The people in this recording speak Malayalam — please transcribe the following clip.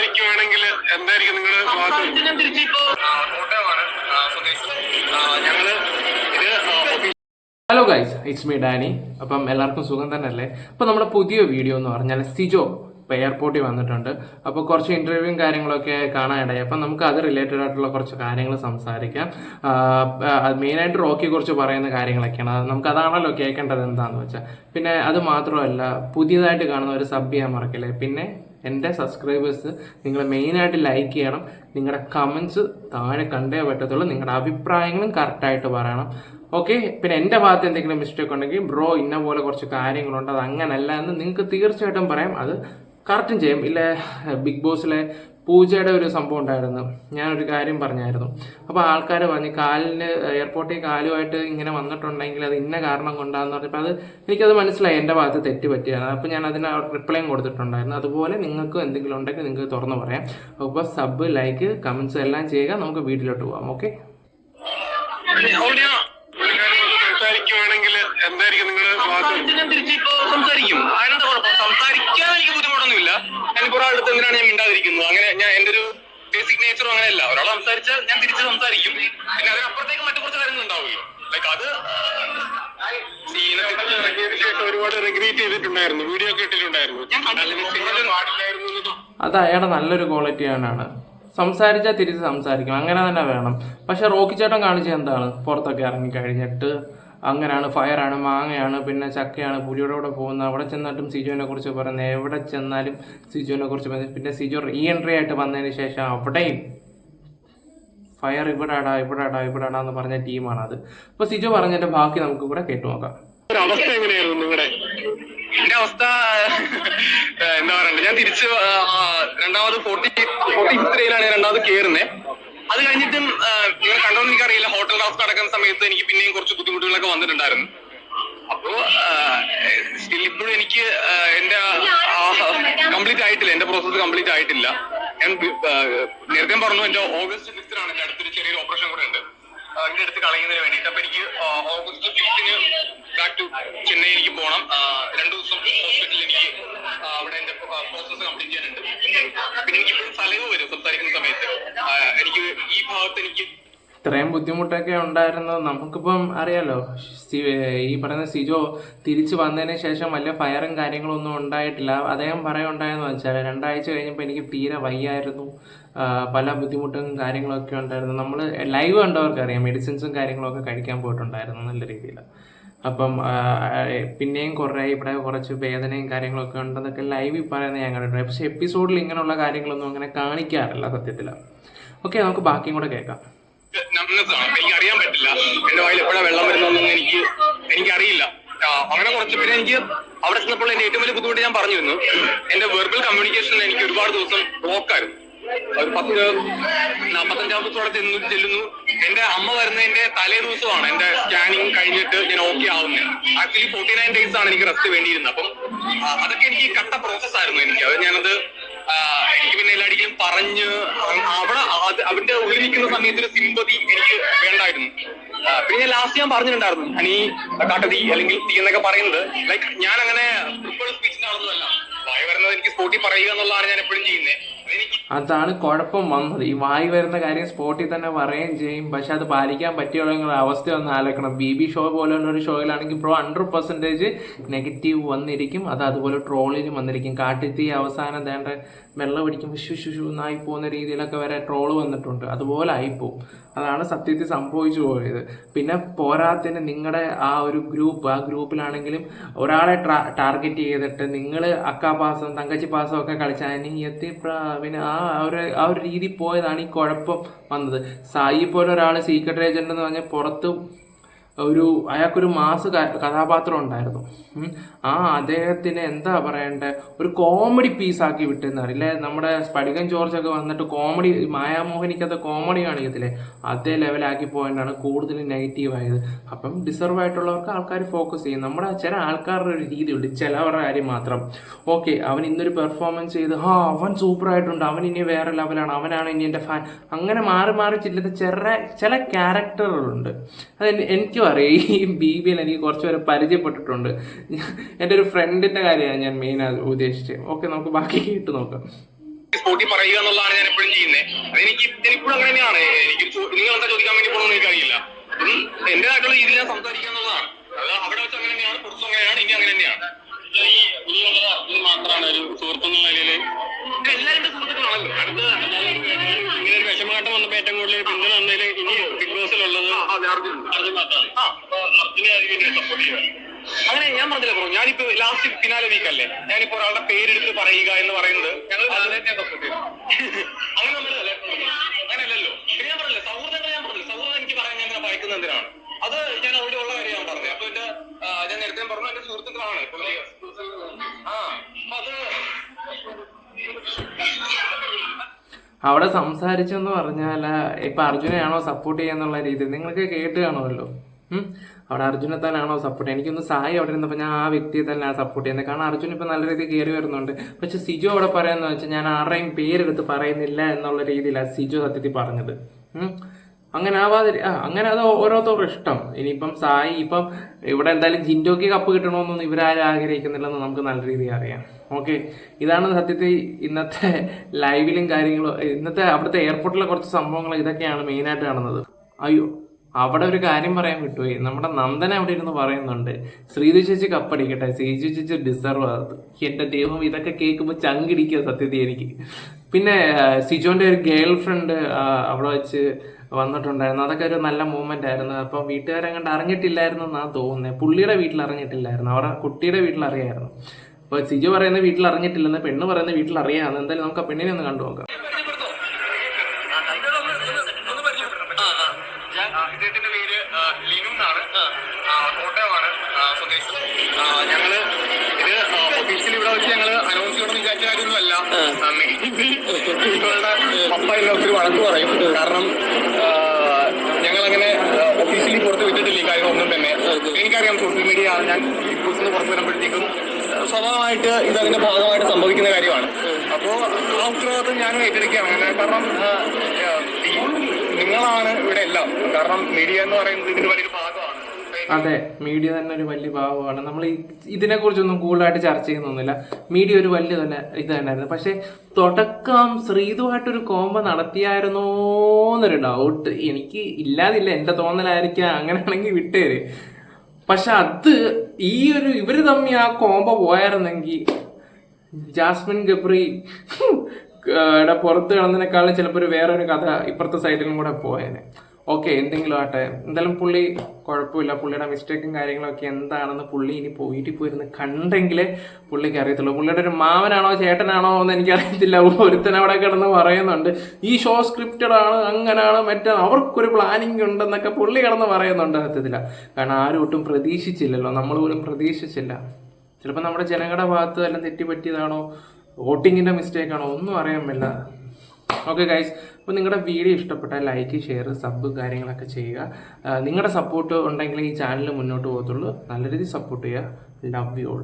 സംസാരിക്കുവാണെങ്കിൽ എന്തായിരിക്കും നിങ്ങളുടെ hello guys it's me Danny അപ്പം എല്ലാവർക്കും സുഖം തന്നെയല്ലേ? അപ്പൊ നമ്മുടെ പുതിയ വീഡിയോ എന്ന് പറഞ്ഞാൽ സിജോ ഇപ്പോൾ എയർപോർട്ടിൽ വന്നിട്ടുണ്ട്. അപ്പോൾ കുറച്ച് ഇന്റർവ്യൂവും കാര്യങ്ങളൊക്കെ കാണാനിടയായി. അപ്പം നമുക്ക് അത് റിലേറ്റഡ് ആയിട്ടുള്ള കുറച്ച് കാര്യങ്ങൾ സംസാരിക്കാം. മെയിനായിട്ട് റോക്കി കുറിച്ച് പറയുന്ന കാര്യങ്ങളൊക്കെയാണ്. നമുക്ക് അതാണല്ലോ കേൾക്കേണ്ടത് എന്താണെന്ന് വെച്ചാൽ പിന്നെ അത് മാത്രമല്ല പുതിയതായിട്ട് കാണുന്ന ഒരു സബ് ചെയ്യാൻ മറക്കില്ലേ? പിന്നെ എന്റെ സബ്സ്ക്രൈബേഴ്സ് നിങ്ങൾ മെയിനായിട്ട് ലൈക്ക് ചെയ്യണം. നിങ്ങളുടെ കമൻസ് താഴെ കണ്ടേ പറ്റത്തുള്ളൂ. നിങ്ങളുടെ അഭിപ്രായങ്ങളും കറക്റ്റായിട്ട് പറയണം. ഓക്കെ പിന്നെ എന്റെ ഭാഗത്ത് എന്തെങ്കിലും മിസ്റ്റേക്ക് ഉണ്ടെങ്കിൽ ബ്രോ ഇന്ന പോലെ കുറച്ച് കാര്യങ്ങളുണ്ട്. അത് അങ്ങനല്ല എന്ന് നിങ്ങൾക്ക് തീർച്ചയായിട്ടും പറയാം. അത് കറക്റ്റും ചെയ്യും. ഇല്ലേ ബിഗ് ബോസിലെ പൂജയുടെ ഒരു സംഭവം ഉണ്ടായിരുന്നു. ഞാനൊരു കാര്യം പറഞ്ഞായിരുന്നു. അപ്പോൾ ആൾക്കാർ പറഞ്ഞ് കാലിന് എയർപോർട്ടിൽ കാലുമായിട്ട് ഇങ്ങനെ വന്നിട്ടുണ്ടെങ്കിൽ അത് ഇന്ന കാരണം കൊണ്ടാന്ന് പറഞ്ഞപ്പോൾ അത് എനിക്കത് മനസ്സിലായി. എന്റെ ഭാഗത്ത് തെറ്റ് പറ്റിയാണ് അപ്പോൾ ഞാൻ അതിന് റിപ്ലൈയും കൊടുത്തിട്ടുണ്ടായിരുന്നു. അതുപോലെ നിങ്ങൾക്കും എന്തെങ്കിലും ഉണ്ടെങ്കിൽ നിങ്ങൾക്ക് തുറന്നു പറയാം. അപ്പോൾ സബ് ലൈക്ക് കമൻസ് എല്ലാം ചെയ്യുക. നമുക്ക് വീട്ടിലോട്ട് പോകാം ഓക്കെ? സംസാരിക്കുവാണെങ്കിൽ എന്തായിരിക്കും നിങ്ങൾ ഞാൻ തിരിച്ചിപ്പോ സംസാരിക്കും. അതിനെന്താ കുഴപ്പം? സംസാരിക്കാൻ എനിക്ക് ബുദ്ധിമുട്ടൊന്നുമില്ല. ഞാനിപ്പോ ഒരാളുടെ എന്തിനാണ് ഞാൻ മിണ്ടാതിരിക്കുന്നത്? അങ്ങനെ ഞാൻ എന്റെ ഒരു ബേസിക് നേച്ചറും അങ്ങനെയല്ല. ഒരാൾ സംസാരിച്ചാൽ ഞാൻ തിരിച്ച് സംസാരിക്കും. പിന്നെ അതിനപ്പുറത്തേക്ക് മറ്റു കുറച്ച് കാര്യങ്ങൾ ഉണ്ടാവുകയും. ലൈക്ക് അത് ഒരുപാട് റിഗ്രേറ്റ് ചെയ്തിട്ടുണ്ടായിരുന്നു വീഡിയോ കേട്ടിട്ടുണ്ടായിരുന്നു അത് അയാളുടെ നല്ലൊരു ക്വാളിറ്റിയാണ് സംസാരിച്ചാൽ തിരിച്ച് സംസാരിക്കും. അങ്ങനെ തന്നെ വേണം. പക്ഷെ റോക്കി ചേട്ടൻ കാണിച്ചത് എന്താണ്? പുറത്തൊക്കെ ഇറങ്ങി കഴിഞ്ഞിട്ട് അങ്ങനെയാണ് ഫയറാണ് മാങ്ങയാണ് പിന്നെ ചക്കയാണ് പുലിയുടെ കൂടെ പോകുന്നത് അവിടെ ചെന്നിട്ടും സിജുവിനെ കുറിച്ച് പറയുന്നത് എവിടെ ചെന്നാലും സിജുവിനെ കുറിച്ച് പറയുന്നത്. പിന്നെ സിജു റീ എൻട്രി ആയിട്ട് വന്നതിന് ശേഷം അവിടെയും ഫയർ ഇവിടാടാ ഇവിടാടാ ഇവിടാടാ എന്ന് പറഞ്ഞ ടീമാണ് അത്. അപ്പോൾ സിജു പറഞ്ഞതിന്റെ ബാക്കി നമുക്ക് ഇവിടെ കേട്ടു നോക്കാം. ഒരു അവസ്ഥ എങ്ങനെയായിരുന്നു നിങ്ങളുടെ? എന്റെ അവസ്ഥ എന്താ പറയണ്ടേ ഞാൻ തിരിച്ച് രണ്ടാമത് ഫോർട്ടി ഫോർട്ടി ഫിഫ്റ്റിയിലാണ് ഞാൻ രണ്ടാമത് കയറുന്നത് അത് കഴിഞ്ഞിട്ടും നിങ്ങൾ കണ്ടോന്ന് എനിക്കറിയില്ല. ഹോട്ടൽ ടാസ്ക് നടക്കുന്ന സമയത്ത് എനിക്ക് പിന്നെയും കുറച്ച് ബുദ്ധിമുട്ടുകളൊക്കെ വന്നിട്ടുണ്ടായിരുന്നു. അപ്പോ സ്റ്റിൽ ഇപ്പോഴും എനിക്ക് എന്റെ കംപ്ലീറ്റ് ആയിട്ടില്ല. എന്റെ പ്രോസസ്സ് കംപ്ലീറ്റ് ആയിട്ടില്ല. ഞാൻ നേരത്തെ പറഞ്ഞു എന്റെ ഓഗസ്റ്റ് ഫിഫ്റ്റിനാണ് എന്റെ അടുത്തൊരു ചെറിയൊരു ഓപ്പറേഷൻ കൂടെ ഉണ്ട്. അതിന്റെ അടുത്ത് കളയുന്നതിന് വേണ്ടിയിട്ട്. അപ്പൊ എനിക്ക് ഓഗസ്റ്റ് ഫിഫ്റ്റിന് ബാക്ക് ടു ചെന്നൈ എനിക്ക് പോകണം രണ്ടു ദിവസം ഹോസ്പിറ്റലിൽ എനിക്ക് ആ, അവിടെ എന്റെ പ്രോസസ്സ് കംപ്ലീറ്റ് ചെയ്യാനുണ്ട്. പിന്നെ എനിക്ക് സലവ് വരും സംസാരിക്കുന്ന സമയത്ത്. എനിക്ക് ഈ ഭാഗത്ത് എനിക്ക് ഇത്രയും ബുദ്ധിമുട്ടൊക്കെ ഉണ്ടായിരുന്നത് നമുക്കിപ്പം അറിയാലോ. ഈ പറയുന്ന സിജോ തിരിച്ചു വന്നതിന് ശേഷം വലിയ ഫയറും കാര്യങ്ങളൊന്നും ഉണ്ടായിട്ടില്ല. അദ്ദേഹം പറയുണ്ടായെന്ന് വെച്ചാൽ രണ്ടാഴ്ച കഴിഞ്ഞപ്പോൾ എനിക്ക് തീരെ വയ്യായിരുന്നു. പല ബുദ്ധിമുട്ടും കാര്യങ്ങളൊക്കെ ഉണ്ടായിരുന്നു. നമ്മൾ ലൈവ് കണ്ടവർക്ക് അറിയാം മെഡിസിൻസും കാര്യങ്ങളൊക്കെ കഴിക്കാൻ പോയിട്ടുണ്ടായിരുന്നു നല്ല രീതിയിൽ അപ്പം പിന്നെയും കുറേ ഇവിടെ കുറച്ച് വേദനയും കാര്യങ്ങളൊക്കെ ഉണ്ടെന്നൊക്കെ ലൈവിൽ പറയുന്നത് ഞാൻ കണ്ടിട്ടുണ്ട്. പക്ഷേ എപ്പിസോഡിൽ ഇങ്ങനെയുള്ള കാര്യങ്ങളൊന്നും അങ്ങനെ കാണിക്കാറില്ല സത്യത്തിൽ. ഓക്കെ നമുക്ക് ബാക്കിയും കൂടെ കേൾക്കാം. എനിക്ക് അറിയാൻ പറ്റില്ല. എന്റെ വായിൽ എപ്പോഴാണ് വെള്ളം വരുന്നതെന്നൊന്നും എനിക്ക് എനിക്കറിയില്ല. അങ്ങനെ കുറച്ച് പിന്നെ എനിക്ക് അവിടെ ചെന്നപ്പോൾ എന്റെ ഏറ്റവും വലിയ ബുദ്ധിമുട്ട് ഞാൻ പറഞ്ഞു പറഞ്ഞിരുന്നു എന്റെ വെർബൽ കമ്മ്യൂണിക്കേഷനിൽ എനിക്ക് ഒരുപാട് ദിവസം ബ്ലോക്കായിരുന്നു ഒരു പത്ത് നാൽപ്പത്തഞ്ചാം ദിവസത്തോടെ ചെന്നു ചെല്ലുന്നു. എന്റെ അമ്മ വരുന്നതിന്റെ തലേ ദിവസമാണ് എന്റെ സ്കാനിങ് കഴിഞ്ഞിട്ട് ഞാൻ ഓക്കെ ആവുന്നത്. ആക്ച്വലി ഫോർട്ടി നയൻ ഡേയ്സ് ആണ് എനിക്ക് റെസ്റ്റ് വേണ്ടിയിരുന്നത്. അപ്പം അതൊക്കെ എനിക്ക് കട്ട പ്രോസസ് ആയിരുന്നു എനിക്ക്. അത് ഞാനത് എനിക്ക് പിന്നെ എല്ലാടിക്കും പറഞ്ഞ് അവിടെ അവന്റെ ഉള്ളിൽ നിൽക്കുന്ന സമയത്തിന് സിമ്പതി എനിക്ക് വേണ്ടായിരുന്നു. പിന്നെ ലാസ്റ്റ് ഞാൻ പറഞ്ഞിട്ടുണ്ടായിരുന്നു ഞാൻ ഈ കാട്ടതി അല്ലെങ്കിൽ തീ എന്നൊക്കെ പറയുന്നത്. ലൈക്ക് ഞാൻ അങ്ങനെ പ്രിപ്പേർഡ് സ്പീച്ചിന്റെ ആളൊന്നുമല്ല. വായ വരുന്നത് എനിക്ക് സ്പോർട്ടി പറയുക എന്നുള്ളതാണ് ഞാൻ എപ്പോഴും ചെയ്യുന്നത്. അതാണ് കുഴപ്പം വന്നത്. ഈ വായി വരുന്ന കാര്യം സ്പോട്ടിൽ തന്നെ പറയുകയും ചെയ്യും. പക്ഷെ അത് പാലിക്കാൻ പറ്റിയുള്ള അവസ്ഥ ഒന്ന് ആലോചിക്കണം. ബി ബി ഷോ പോലുള്ള ഒരു ഷോയിലാണെങ്കിൽ പ്രോ ഹൺഡ്രഡ് പെർസെന്റേജ് നെഗറ്റീവ് വന്നിരിക്കും. അത് അതുപോലെ ട്രോളിനും വന്നിരിക്കും. കാട്ടിത്തീ അവസാനം വേണ്ട വെള്ളം പിടിക്കും ശു ശു ശു എന്നായി പോകുന്ന രീതിയിലൊക്കെ വരെ ട്രോൾ വന്നിട്ടുണ്ട്. അതുപോലെ ആയിപ്പോവും. അതാണ് സത്യത്തിൽ സംഭവിച്ചു പോയത്. പിന്നെ പോരാത്തിന് നിങ്ങളുടെ ആ ഒരു ഗ്രൂപ്പ് ആ ഗ്രൂപ്പിലാണെങ്കിലും ഒരാളെ ടാർഗറ്റ് ചെയ്തിട്ട് നിങ്ങൾ അക്കാ പാസം തങ്കച്ചി പാസം ഒക്കെ കളിച്ചാൽ നീ എത്തി പിന്നെ ആ ഒരു ആ ഒരു രീതി പോയതാണ് ഈ കുഴപ്പം വന്നത്. സായി പോലെ ഒരാൾ സീക്രട്ട് ഏജന്റ് എന്ന് പറഞ്ഞാൽ പുറത്ത് ഒരു അയാൾക്കൊരു മാസ് കഥാപാത്രം ഉണ്ടായിരുന്നു. ആ അദ്ദേഹത്തിന് എന്താ പറയണ്ടേ? ഒരു കോമഡി പീസ് ആക്കി വിട്ടെന്ന് അറിയില്ലേ നമ്മുടെ സ്പടികൻ ജോർജ് ഒക്കെ വന്നിട്ട് കോമഡി മായാമോഹനിക്കകത്ത് കോമഡി കാണിക്കത്തില്ലേ? അതേ ലെവലാക്കി പോയിട്ടാണ് കൂടുതൽ നെഗറ്റീവ് ആയത്. അപ്പം ഡിസർവ് ആയിട്ടുള്ളവർക്ക് ആൾക്കാർ ഫോക്കസ് ചെയ്യും. നമ്മുടെ ചില ആൾക്കാരുടെ ഒരു രീതിയുണ്ട്. ചിലവരുടെ കാര്യം മാത്രം. ഓക്കെ അവൻ ഇന്നൊരു പെർഫോമൻസ് ചെയ്ത് ആ അവൻ സൂപ്പർ ആയിട്ടുണ്ട്. അവൻ ഇനി വേറെ ലെവലാണ് അവനാണ് ഇനി എന്റെ ഫാൻ അങ്ങനെ മാറി മാറി ചില്ലത് ചെറിയ ചില ക്യാരക്ടറുകളുണ്ട് അത് എൻ- എനിക്കും അറിയാം. ഈ ബി ബിയിൽ എനിക്ക് കുറച്ച് പേരെ പരിചയപ്പെട്ടിട്ടുണ്ട്. എന്റെ ഒരു ഫ്രണ്ടിന്റെ കാര്യമാണ് ഞാൻ മെയിൻ ഉദ്ദേശിച്ചത്. ഓക്കെ നമുക്ക് ബാക്കി കേട്ട് നോക്കാം. സ്പോട്ടിൽ പറയുക എന്നുള്ളതാണ് ഞാൻ എപ്പോഴും ചെയ്യുന്നത് എനിക്ക് എനിക്കിപ്പോഴും അങ്ങനെ തന്നെയാണ് എനിക്ക് നിങ്ങൾ എന്താ ചോദിക്കാൻ വേണ്ടി പോകണമെന്ന് എനിക്കറിയില്ല. എന്റേതായിട്ടുള്ള രീതിയിൽ ഞാൻ സംസാരിക്കുക എന്നുള്ളതാണ്. അത് അവിടെ വെച്ച് അങ്ങനെ തന്നെയാണ് പുറത്തും അങ്ങനെയാണ് ഇനി അങ്ങനെ തന്നെയാണ് ഈ ഒരു അർജുൻ മാത്രമാണ് ഒരു സുഹൃത്തുക്കളിൽ എന്നുള്ള നിലയിൽ ഇത് എല്ലാവരും സുഹൃത്തുക്കളാണല്ലോ. അടുത്ത വിഷമഘട്ടം വന്നപ്പോ ഏറ്റവും കൂടുതൽ പിന്തുണ തന്നതിൽ ഇനി ബിഗ് ബോസിലുള്ളത് അതെ അർജുൻ അർജുൻ മാത്രമാണ് ആ. അപ്പൊ അർജുനെ ആയിരിക്കും സപ്പോർട്ട് ചെയ്യുക അങ്ങനെ ഞാൻ പറഞ്ഞില്ല ബ്രോ ഞാനിപ്പോ ലാസ്റ്റ് ഫിനാലെ വീക്ക് അല്ലേ? ഞാനിപ്പോ ഒരാളുടെ പേരെടുത്ത് പറയുക എന്ന് പറയുന്നത്. ഞങ്ങൾ അങ്ങനെ അങ്ങനെയല്ലല്ലോ. പിന്നെ ഞാൻ പറഞ്ഞില്ല സൗഹൃദങ്ങൾ ഞാൻ പറഞ്ഞു സൗഹൃദം എനിക്ക് പറയാൻ ഞാൻ ഇങ്ങനെ ഭയക്കുന്നത് എന്തിനാണ്? അത് ഞാൻ അവിടെ ഉള്ള കാര്യം ഞാൻ പറഞ്ഞത്. അപ്പൊ എന്റെ ഞാൻ നേരത്തെ പറഞ്ഞു എന്റെ സുഹൃത്തുക്കളാണ് ഇപ്പൊ ആ അപ്പൊ അത് അവിടെ സംസാരിച്ചെന്ന് പറഞ്ഞാൽ ഇപ്പൊ അർജുനെയാണോ സപ്പോർട്ട് ചെയ്യാന്നുള്ള രീതി? നിങ്ങൾക്ക് കേട്ട് കാണുമല്ലോ? അവിടെ അർജുനെ തന്നെയാണോ സപ്പോർട്ട് എനിക്കൊന്ന് സായി അവിടെ ഇരുന്നപ്പോൾ ഞാൻ ആ വ്യക്തിയെ തന്നെ സപ്പോർട്ട് ചെയ്യുന്നത്. കാരണം അർജുൻ ഇപ്പൊ നല്ല രീതിയിൽ കയറി വരുന്നുണ്ട്. പക്ഷെ സിജു അവിടെ പറയുന്നത് വെച്ചാൽ ഞാൻ ആരുടെയും പേരെടുത്ത് പറയുന്നില്ല എന്നുള്ള രീതിയിലാണ് സിജു സത്യത്തിൽ പറഞ്ഞത്? അങ്ങനെ ആവാതിരി ആ അങ്ങനെ അത് ഓരോരുത്തരുടെ ഇഷ്ടം. ഇനിയിപ്പം സായി ഇപ്പം ഇവിടെ എന്തായാലും ജിൻഡോക്ക് കപ്പ് കിട്ടണമെന്നൊന്നും ഇവരാരും ആഗ്രഹിക്കുന്നില്ലെന്ന് നമുക്ക് നല്ല രീതിയിൽ അറിയാം. ഓക്കെ ഇതാണ് സത്യത്തിൽ ഇന്നത്തെ ലൈവിലും കാര്യങ്ങളും ഇന്നത്തെ അവിടുത്തെ എയർപോർട്ടിലെ കുറച്ച് സംഭവങ്ങൾ ഇതൊക്കെയാണ് മെയിനായിട്ട് കാണുന്നത്. അയ്യോ അവിടെ ഒരു കാര്യം പറയാൻ വിട്ടുപോയി. നമ്മുടെ നന്ദന അവിടെ ഇരുന്ന് പറയുന്നുണ്ട് ശ്രീജു ചേച്ചി കപ്പടിക്കട്ടെ ശ്രീജു ചേച്ചി ഡിസർവ് അത് എന്റെ ദൈവം ഇതൊക്കെ കേൾക്കുമ്പോൾ ചങ്കിടിക്കുക സത്യത്തിൽ എനിക്ക്. പിന്നെ സിജോന്റെ ഒരു ഗേൾ ഫ്രണ്ട് അവിടെ വെച്ച് വന്നിട്ടുണ്ടായിരുന്നു. അതൊക്കെ ഒരു നല്ല മൂവ്മെന്റ് ആയിരുന്നു. അപ്പം വീട്ടുകാരെങ്ങണ്ട് അറിഞ്ഞിട്ടില്ലായിരുന്നു എന്നാണ് തോന്നുന്നത് പുള്ളിയുടെ വീട്ടിൽ അറിഞ്ഞിട്ടില്ലായിരുന്നു. അവരുടെ കുട്ടിയുടെ വീട്ടിൽ അറിയായിരുന്നു. അപ്പോൾ സിജു പറയുന്ന വീട്ടിൽ അറിഞ്ഞിട്ടില്ലെന്ന് പെണ്ണ് പറയുന്ന വീട്ടിൽ അറിയാമെന്ന്. എന്തായാലും നമുക്ക് ആ പെണ്ണിനെ ഒന്ന് കണ്ടു നോക്കാം ആ, കോട്ടയമാണ്. സ്വദേശം. ഞങ്ങൾ ഇത് ഒഫീഷ്യലി ഇവിടെ വെച്ച് ഞങ്ങൾ അനൗൺസ് ചെയ്യണം വിചാരിച്ച കാര്യമൊന്നുമല്ല. ഇവളുടെ പപ്പ എന്നെ ഒത്തിരി വഴക്ക് പറയും. കാരണം ഞങ്ങൾ അങ്ങനെ ഒഫീഷ്യലി പുറത്ത് വിട്ടിട്ടില്ല ഈ കാര്യങ്ങളൊന്നും തന്നെ. എനിക്കറിയാം സോഷ്യൽ മീഡിയ ഞാൻ ബിഗ് പുറത്ത് വരുമ്പോഴത്തേക്കും സ്വഭാവമായിട്ട് സ്വാഭാവികമായിട്ട് ഇത് അതിന്റെ ഭാഗമായിട്ട് സംഭവിക്കുന്ന കാര്യമാണ്. അപ്പോ ആ ഉത്തരവാദിത്വം ഞാനും ഏറ്റെടുക്കുകയാണ്. കാരണം നിങ്ങളാണ് ഇവിടെ എല്ലാം. കാരണം മീഡിയ എന്ന് പറയുന്നത് ഇതിന് വലിയൊരു ഭാഗമാണ്. അതെ മീഡിയ തന്നെ ഒരു വലിയ ഭാവമാണ് നമ്മൾ ഇതിനെക്കുറിച്ചൊന്നും കൂടുതലായിട്ട് ചർച്ച ചെയ്യുന്നൊന്നുമില്ല. മീഡിയ ഒരു വലിയ തന്നെ ഇത് തന്നെയായിരുന്നു. പക്ഷെ തുടക്കം ശ്രീതുമായിട്ടൊരു കോമ്പ നടത്തിയായിരുന്നോ എന്നൊരു ഡൗട്ട് എനിക്ക് ഇല്ലാതില്ല. എന്റെ തോന്നലായിരിക്കാം. അങ്ങനെയാണെങ്കിൽ വിട്ടേര്. പക്ഷെ അത് ഈ ഒരു ഇവർ തമ്മി ആ കോമ്പ പോയായിരുന്നെങ്കിൽ ജാസ്മിൻ ഗബ്രി ടെ പുറത്ത് കിടന്നതിനേക്കാളും ചിലപ്പോൾ ഒരു വേറൊരു കഥ ഇപ്പുറത്തെ സൈഡിലും കൂടെ പോയേനെ. ഓക്കെ എന്തെങ്കിലും ആട്ടെ? എന്തായാലും പുള്ളി കുഴപ്പമില്ല. പുള്ളിയുടെ മിസ്റ്റേക്കും കാര്യങ്ങളൊക്കെ എന്താണെന്ന് പുള്ളി ഇനി പോയിട്ട് പോയിരുന്ന് കണ്ടെങ്കിലേ പുള്ളിക്ക് അറിയത്തുള്ളൂ. പുള്ളിയുടെ ഒരു മാവനാണോ ചേട്ടനാണോ എന്ന് എനിക്കറിയത്തില്ല. ഒരുത്തൻ അവിടെ കിടന്ന് പറയുന്നുണ്ട്. ഈ ഷോ സ്ക്രിപ്റ്റഡ് ആണ് അങ്ങനെയാണ് മറ്റേ അവർക്കൊരു പ്ലാനിങ് ഉണ്ടെന്നൊക്കെ പുള്ളി കിടന്ന് പറയുന്നുണ്ട്. സത്യത്തില്ല കാരണം ആരും ഒട്ടും പ്രതീക്ഷിച്ചില്ലല്ലോ. നമ്മൾ പോലും പ്രതീക്ഷിച്ചില്ല. ചിലപ്പോൾ നമ്മുടെ ജനങ്ങളുടെ ഭാഗത്ത് വല്ലതും തെറ്റിപ്പറ്റിയതാണോ വോട്ടിങ്ങിന്റെ മിസ്റ്റേക്ക് ആണോ? ഒന്നും അറിയാൻ പറ്റില്ല ഓക്കെ ഗൈസ് അപ്പോൾ നിങ്ങളുടെ വീഡിയോ ഇഷ്ടപ്പെട്ടാൽ ലൈക്ക് ഷെയർ സബ് കാര്യങ്ങളൊക്കെ ചെയ്യുക. നിങ്ങളുടെ സപ്പോർട്ട് ഉണ്ടെങ്കിൽ ഈ ചാനൽ മുന്നോട്ട് പോകത്തുള്ളൂ. നല്ല രീതിയിൽ സപ്പോർട്ട് ചെയ്യുക. Love you all